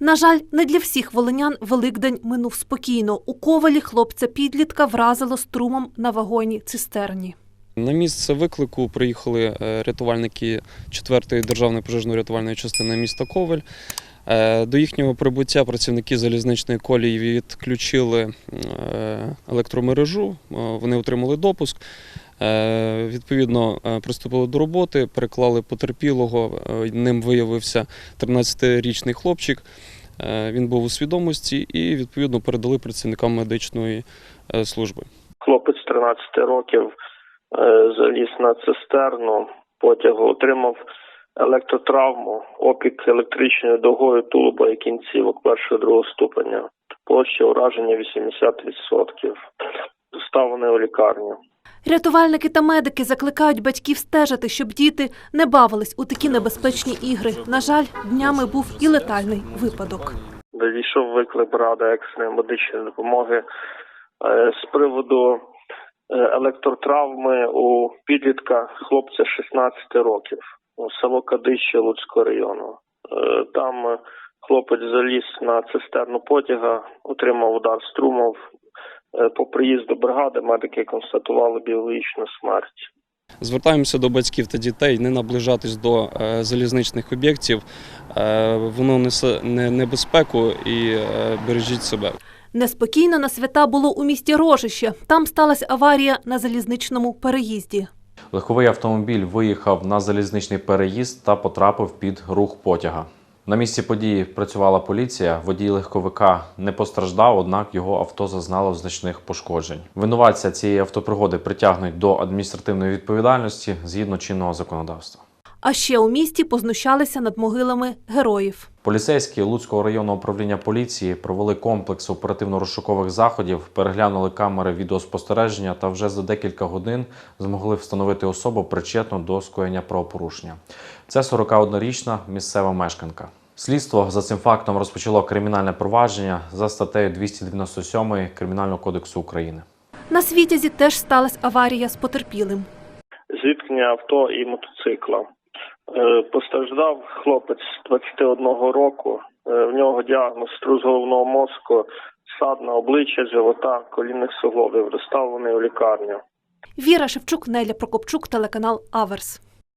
На жаль, не для всіх волинян Великдень минув спокійно. У ковалі хлопця підлітка вразило струмом на вагоні цистерні. На місце виклику приїхали е, рятувальники 4-ї державної пожежно-рятувальної частини міста Ковель. Е, До їхнього прибуття працівники залізничної колії відключили е, електромережу, вони отримали допуск. Е, Відповідно, е, приступили до роботи, переклали потерпілого. е, Ним виявився 13-річний хлопчик. Він був у свідомості і відповідно передали працівникам медичної служби. Хлопець 13 років заліз на цистерну потягу, отримав електротравму, опік електричною дугою тулуба і кінцівок першого другого ступеня. Площа ураження 80%. Доставлений у лікарню. Рятувальники та медики закликають батьків стежити, щоб діти не бавились у такі небезпечні ігри. На жаль, днями був і летальний випадок. Надійшов виклик бригада екстреної медичної допомоги е, з приводу е, електротравми у підлітка хлопця 16 років у село Кадище Луцького району. Е, Там хлопець заліз на цистерну потяга, отримав удар струмов. Е, По приїзду бригади медики констатували біологічну смерть. Звертаємося до батьків та дітей не наближатись до е, залізничних об'єктів. Е, воно несе не- небезпеку і бережіть себе. Неспокійно на свята було у місті Рожище. Там сталася аварія на залізничному переїзді. Легковий автомобіль виїхав на залізничний переїзд та потрапив під рух потяга. На місці події працювала поліція. Водій легковика не постраждав, однак його авто зазнало значних пошкоджень. Винуватця цієї автопригоди притягнуть до адміністративної відповідальності згідно чинного законодавства. А ще у місті познущалися над могилами героїв. Поліцейські Луцького районного управління поліції провели комплекс оперативно-розшукових заходів, переглянули камери відеоспостереження та вже за декілька годин змогли встановити особу причетну до скоєння правопорушення. Це 41-річна місцева мешканка. Слідство за цим фактом розпочало кримінальне провадження за статтею 297 Кримінального кодексу України. На світязі теж сталася аварія з потерпілим. зіткнення авто і мотоцикла. Е, Постраждав хлопець 21 року. Е, В нього діагноз струс головного мозку, сад на обличчя, живота, колінних суглобів, доставлений у лікарню. Віра Шевчук, Неля Прокопчук, телеканал Аверс.